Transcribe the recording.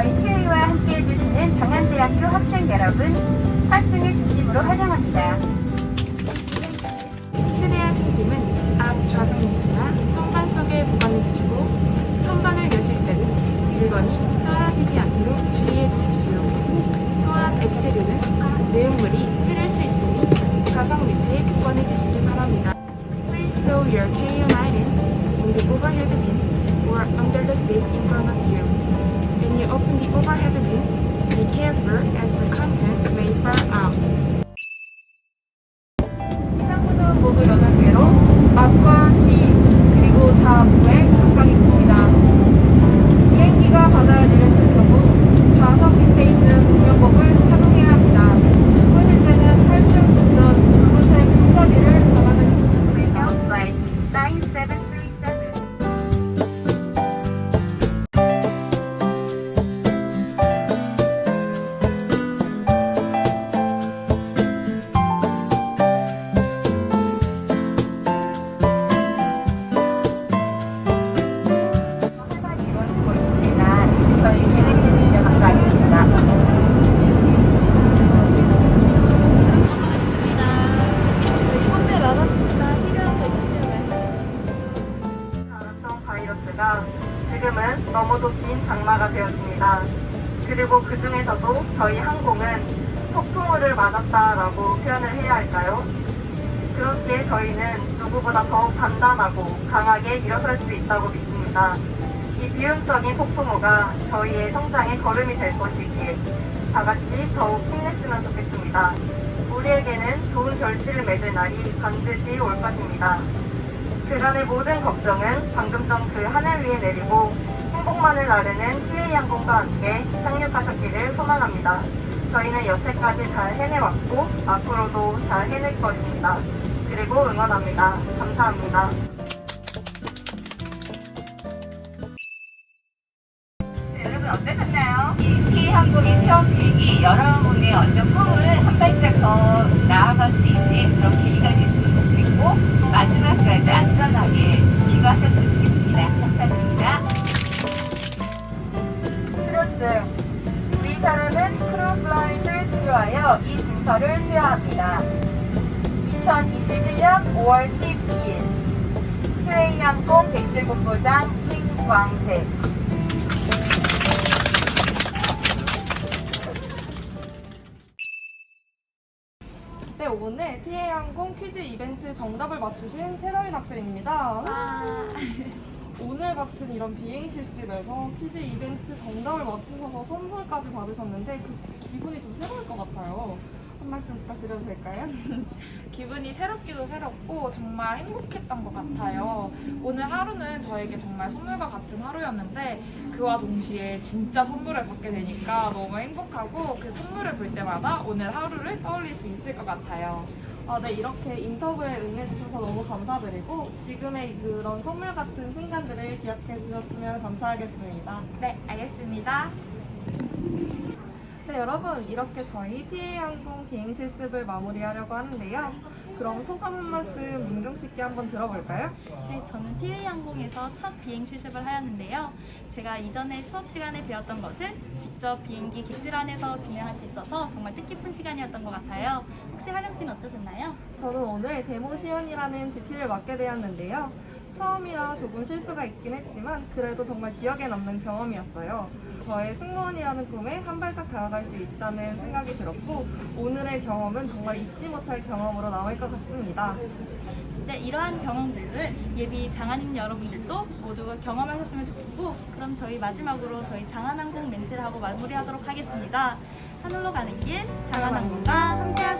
저희 TA와 함께 해주시는 장안대학교 학생 여러분, 학생을 중심으로 환영합니다. 휴대하 심짐은 앞 좌석 렌즈나 선반 속에 보관해 주시고 선반을 여실 때는 물건이 떨어지지 않도록 주의해 주십시오. 또한 액체류는 내용물이 흐를 수 있으니 가상 밑에 보관해 주시기 바랍니다. Please stow your careful as the contents may out. 너무도 긴 장마가 되었습니다. 그리고 그 중에서도 저희 항공은 폭풍우를 맞았다라고 표현을 해야 할까요? 그렇기에 저희는 누구보다 더욱 단단하고 강하게 일어설 수 있다고 믿습니다. 이 비용적인 폭풍우가 저희의 성장의 걸음이 될 것이기에 다 같이 더욱 힘냈으면 좋겠습니다. 우리에게는 좋은 결실을 맺을 날이 반드시 올 것입니다. 그간의 모든 걱정은 방금 전 그 하늘 위에 내리고 행복만을 나르는 TA 항공과 함께 상륙하셨기를 소망합니다. 저희는 여태까지 잘 해내왔고 앞으로도 잘 해낼 것입니다. 그리고 응원합니다. 감사합니다. 네, 여러분 어떠셨나요? 이 TA 항공의 처음 비행이 여러분의 어떤 꿈을 한 발짝 더 나아갈 수 있는 그런 계기가 됐으면 좋겠고 마지막까지 안전하게 귀가하셨으면 수료증 위사람은 크루 플라이트를 수료하여 이 증서를 수여합니다. 2021년 5월 12일 QA 항공 객실본부장 신광택 네, 오늘 TA항공 퀴즈 이벤트 정답을 맞추신 최다민 학생입니다. 오늘 같은 이런 비행 실습에서 퀴즈 이벤트 정답을 맞추셔서 선물까지 받으셨는데 그 기분이 좀 새로울 것 같아요. 한 말씀 부탁드려도 될까요? 기분이 새롭기도 새롭고 정말 행복했던 것 같아요. 오늘 하루는 저에게 정말 선물과 같은 하루였는데 그와 동시에 진짜 선물을 받게 되니까 너무 행복하고 그 선물을 볼 때마다 오늘 하루를 떠올릴 수 있을 것 같아요. 아, 네, 이렇게 인터뷰에 응해주셔서 너무 감사드리고 지금의 그런 선물 같은 순간들을 기억해 주셨으면 감사하겠습니다. 네, 알겠습니다. 네, 여러분 이렇게 저희 TA항공 비행 실습을 마무리하려고 하는데요. 그럼 소감 한 말씀 민경 씨께 한번 들어볼까요? 네, 저는 TA항공에서 첫 비행 실습을 하였는데요. 제가 이전에 수업 시간에 배웠던 것을 직접 비행기 객실 안에서 진행할 수 있어서 정말 뜻깊은 시간이었던 것 같아요. 혹시 하령 씨는 어떠셨나요? 저는 오늘 데모 시연이라는 GT를 맡게 되었는데요. 처음이라 조금 실수가 있긴 했지만 그래도 정말 기억에 남는 경험이었어요. 저의 승무원이라는 꿈에 한 발짝 다가갈 수 있다는 생각이 들었고 오늘의 경험은 정말 잊지 못할 경험으로 남을 것 같습니다. 네, 이러한 경험들을 예비 장한인 여러분들도 모두 경험하셨으면 좋겠고 그럼 저희 마지막으로 저희 장한항공 멘트를 하고 마무리하도록 하겠습니다. 하늘로 가는 길 장한항공과 함께하세요.